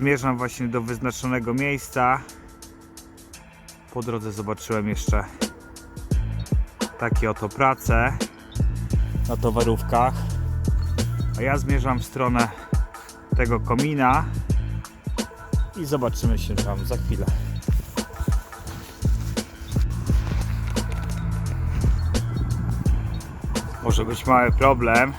Zmierzam właśnie do wyznaczonego miejsca. Po drodze zobaczyłem jeszcze takie oto prace na towarówkach. A ja zmierzam w stronę tego komina i zobaczymy się tam za chwilę. Może być mały problem.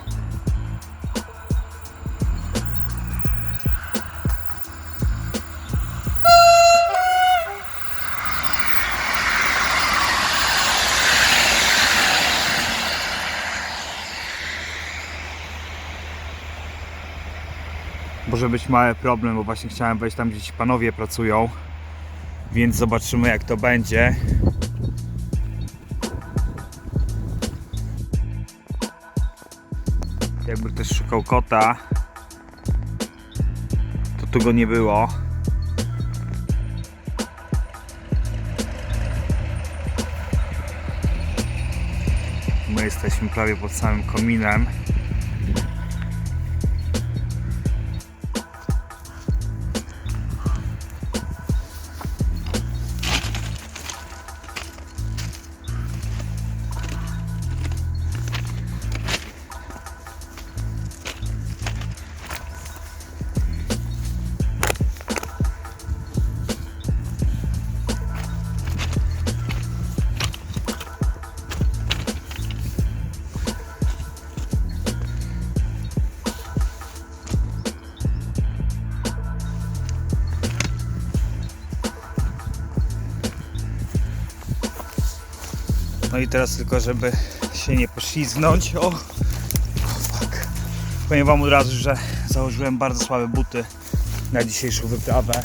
Może być mały problem, bo właśnie chciałem wejść tam, gdzie ci panowie pracują. Więc zobaczymy, jak to będzie. Jakby ktoś szukał kota, to tu go nie było. My jesteśmy prawie pod samym kominem. I teraz tylko, żeby się nie poślizgnąć. O, fuck. Powiem wam od razu, że założyłem bardzo słabe buty na dzisiejszą wyprawę.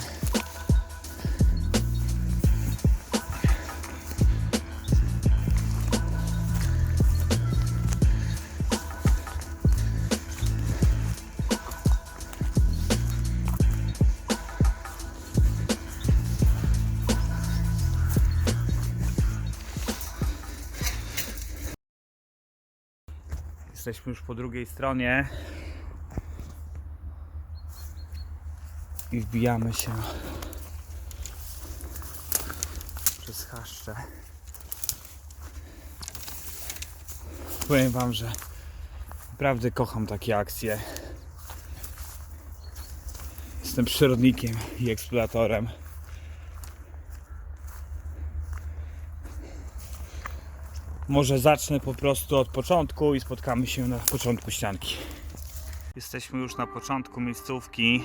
Jesteśmy już po drugiej stronie i wbijamy się przez chaszcze. Powiem Wam, że naprawdę kocham takie akcje. Jestem przyrodnikiem i eksploratorem. Może zacznę po prostu od początku i spotkamy się na początku ścianki. Jesteśmy już na początku miejscówki.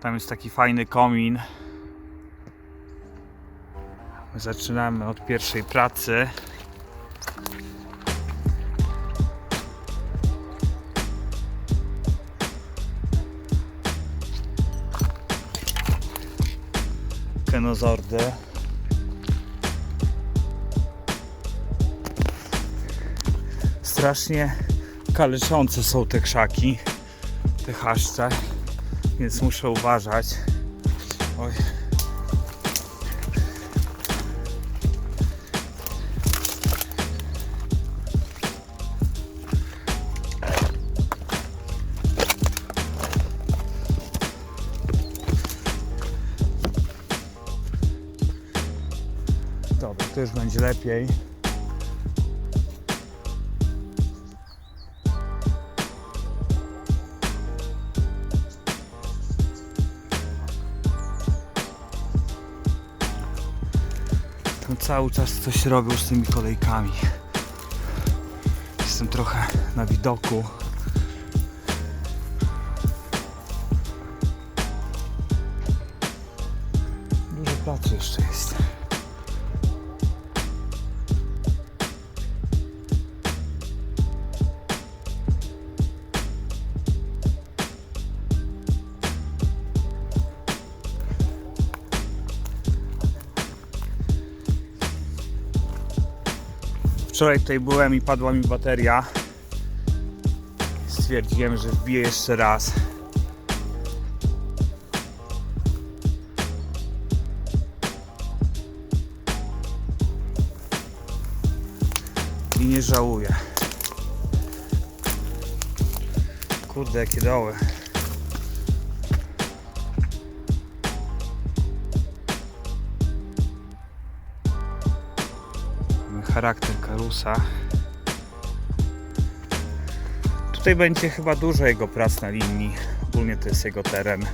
Tam jest taki fajny komin. Zaczynamy od pierwszej pracy. Kenozordy. Strasznie kaleczące są te krzaki, te chaszcze, więc muszę uważać. Oj. Dobra, to już będzie lepiej. Cały czas coś robią z tymi kolejkami. Jestem trochę na widoku. Dużo pracy jeszcze jest. Wczoraj tutaj byłem i padła mi bateria. Stwierdziłem, że wbiję jeszcze raz. I nie żałuję. Kurde, jakie doły. Charakter karusa. Tutaj będzie chyba dużo jego prac na linii. Ogólnie to jest jego teren.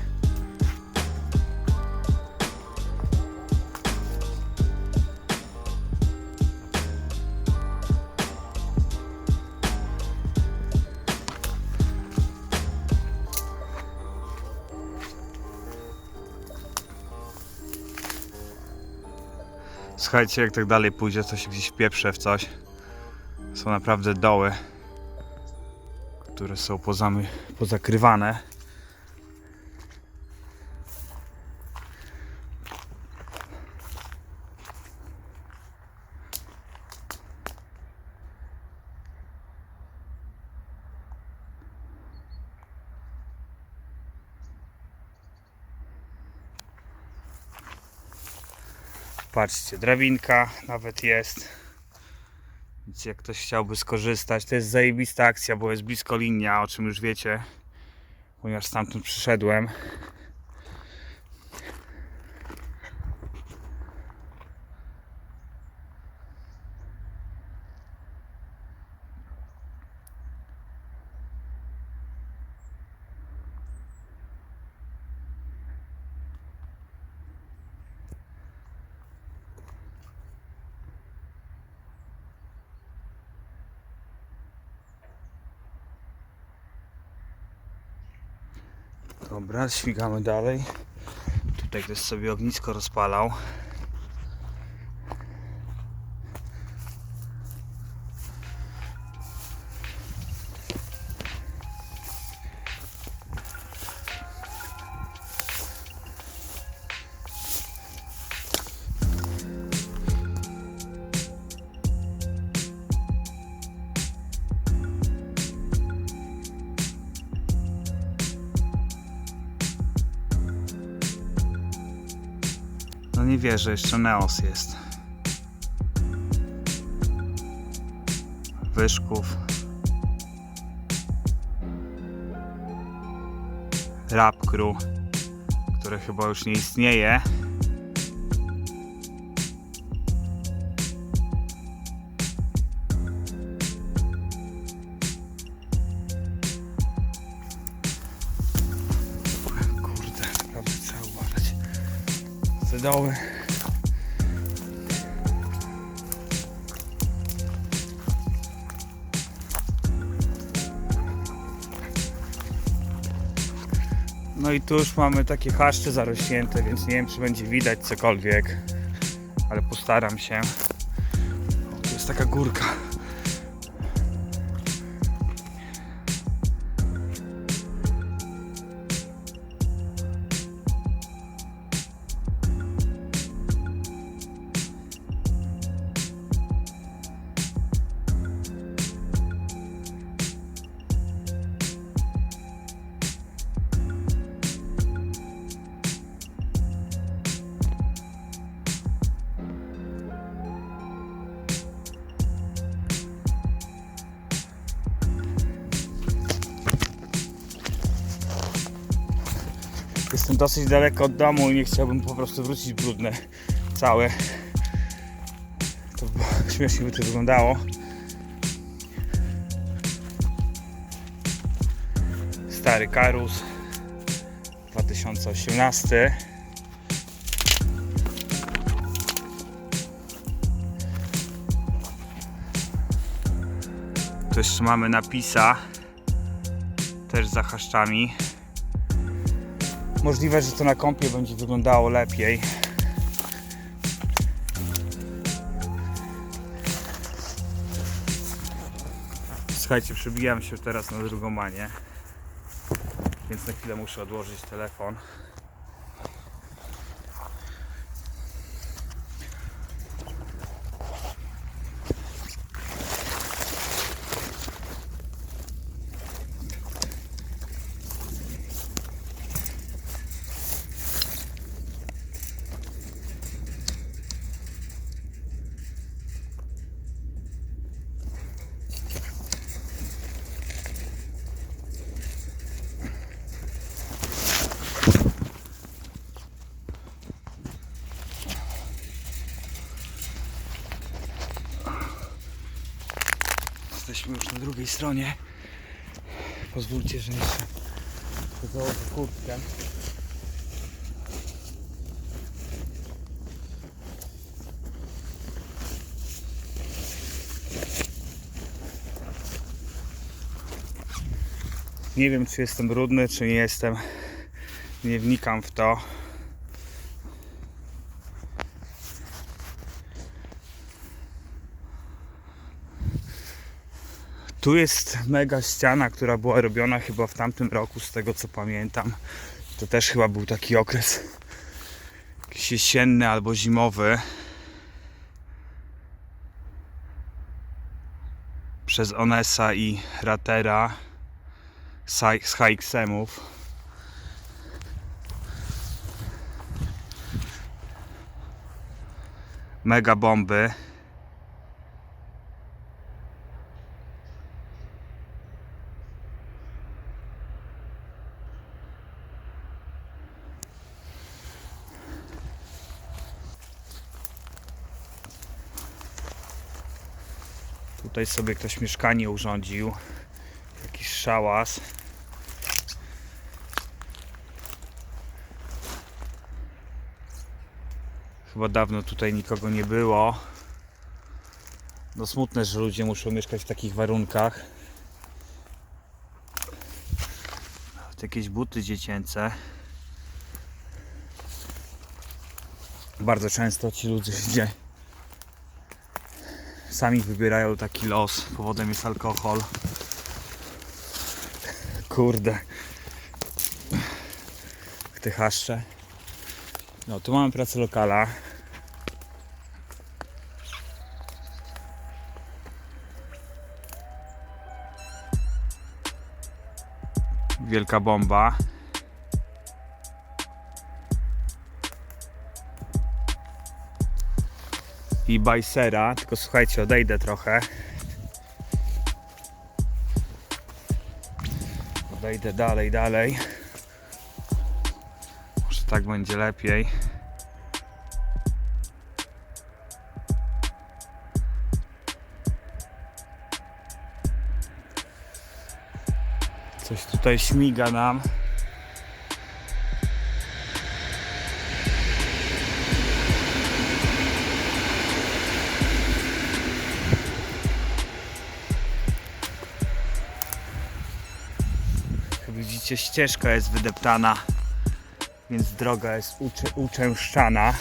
Słuchajcie, jak tak dalej pójdzie, to się gdzieś pieprze w coś. Są naprawdę doły, które są pozamy, pozakrywane. Patrzcie, drabinka nawet jest. Więc jak ktoś chciałby skorzystać, to jest zajebista akcja, bo jest blisko linia, o czym już wiecie, ponieważ stamtąd przyszedłem. Dobra, śmigamy dalej. Tutaj ktoś sobie ognisko rozpalał. Nie wierzę, jeszcze Neos jest. Wyszków. Rap Crew, które chyba już nie istnieje. Te doły. No i tu już mamy takie chaszcze zarośnięte, więc nie wiem czy będzie widać cokolwiek, ale postaram się. O, tu jest taka górka. Jestem dosyć daleko od domu i nie chciałbym po prostu wrócić brudne całe. To śmiesznie by to wyglądało. Stary Karus 2018 Tu jeszcze mamy napisa też za chaszczami Możliwe, że to na kąpie będzie wyglądało lepiej. Słuchajcie, przybijam się teraz na drugą manię. Więc na chwilę muszę odłożyć telefon. Drugiej stronie. Pozwólcie, że jeszcze założę kurtkę. Nie wiem, czy jestem brudny, czy nie jestem. Nie wnikam w to. Tu jest mega ściana, która była robiona chyba w tamtym roku, z tego co pamiętam. To też chyba był taki okres jakiś jesienny albo zimowy. Przez Onesa i Ratera z HXM-ów. Mega bomby. Tutaj sobie ktoś mieszkanie urządził. Jakiś szałas. Chyba dawno tutaj nikogo nie było. No smutne, że ludzie muszą mieszkać w takich warunkach. To jakieś buty dziecięce. Bardzo często ci ludzie sami wybierają taki los. Powodem jest alkohol. Kurde. Te haszcze. No, tu mamy pracę lokala. Wielka bomba. I bajsera, tylko słuchajcie, odejdę trochę. Odejdę dalej, dalej. Może tak będzie lepiej. Coś tutaj śmiga nam. Widzicie, ścieżka jest wydeptana, więc droga jest uczę, uczęszczana.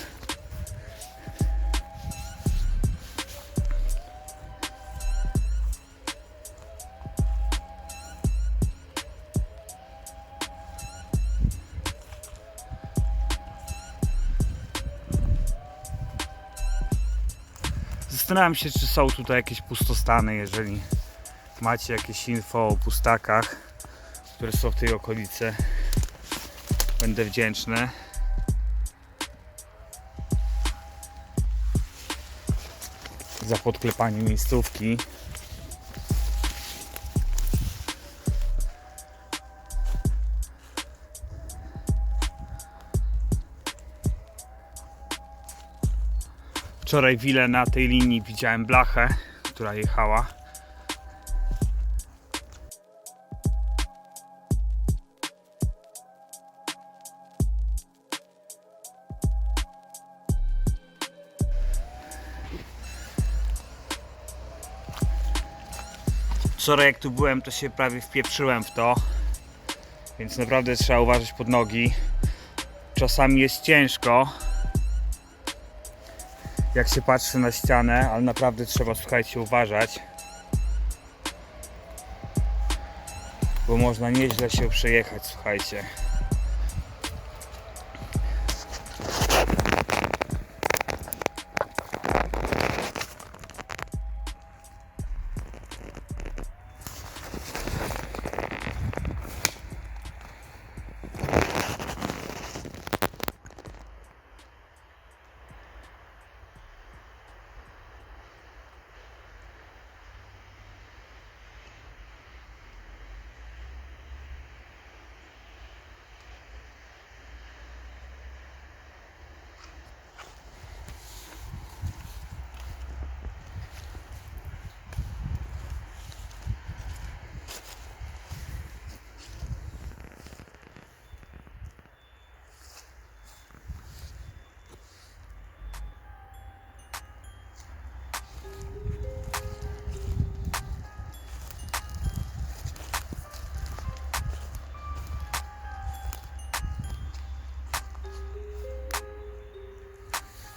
Zastanawiam się, czy są tutaj jakieś pustostany, jeżeli macie jakieś info o pustakach, które są w tej okolicy. Będę wdzięczny. Za podklepanie miejscówki. Wczoraj wile na tej linii widziałem blachę, która jechała. Wczoraj jak tu byłem, to się prawie wpieprzyłem w to. Więc naprawdę trzeba uważać pod nogi. Czasami jest ciężko, jak się patrzy na ścianę, ale naprawdę trzeba, słuchajcie, uważać. Bo można nieźle się przejechać, słuchajcie.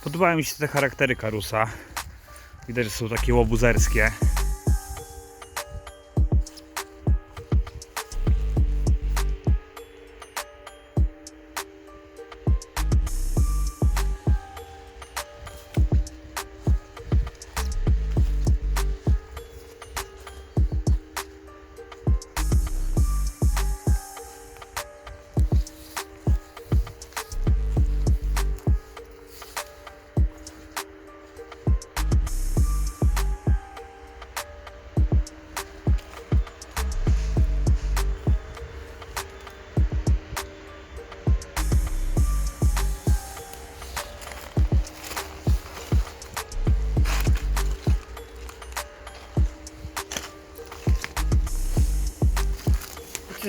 Podobają mi się te charaktery karusa. Widać, że są takie łobuzerskie.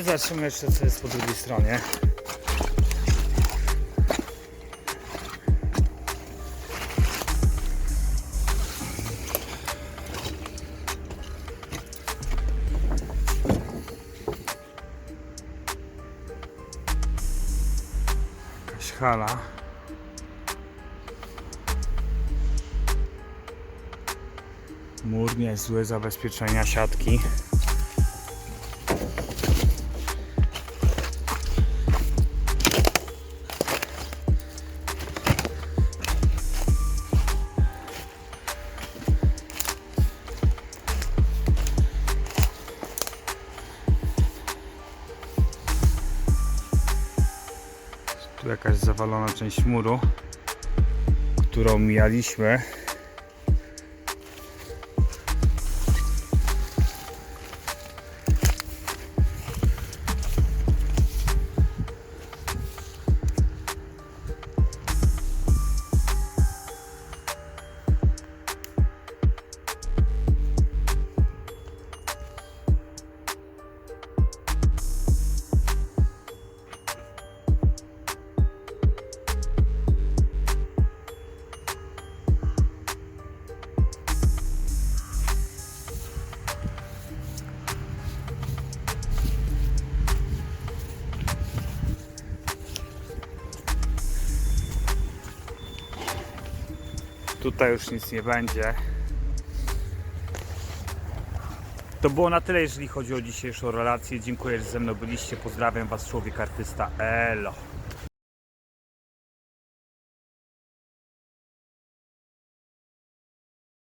Czy zobaczymy jeszcze co jest po drugiej stronie. Jakaś hala. Mur niezły, zabezpieczenia siatki. Tu jakaś zawalona część muru, którą mijaliśmy. Tutaj już nic nie będzie. To było na tyle, jeżeli chodzi o dzisiejszą relację. Dziękuję, że ze mną byliście. Pozdrawiam Was, człowiek artysta. Elo.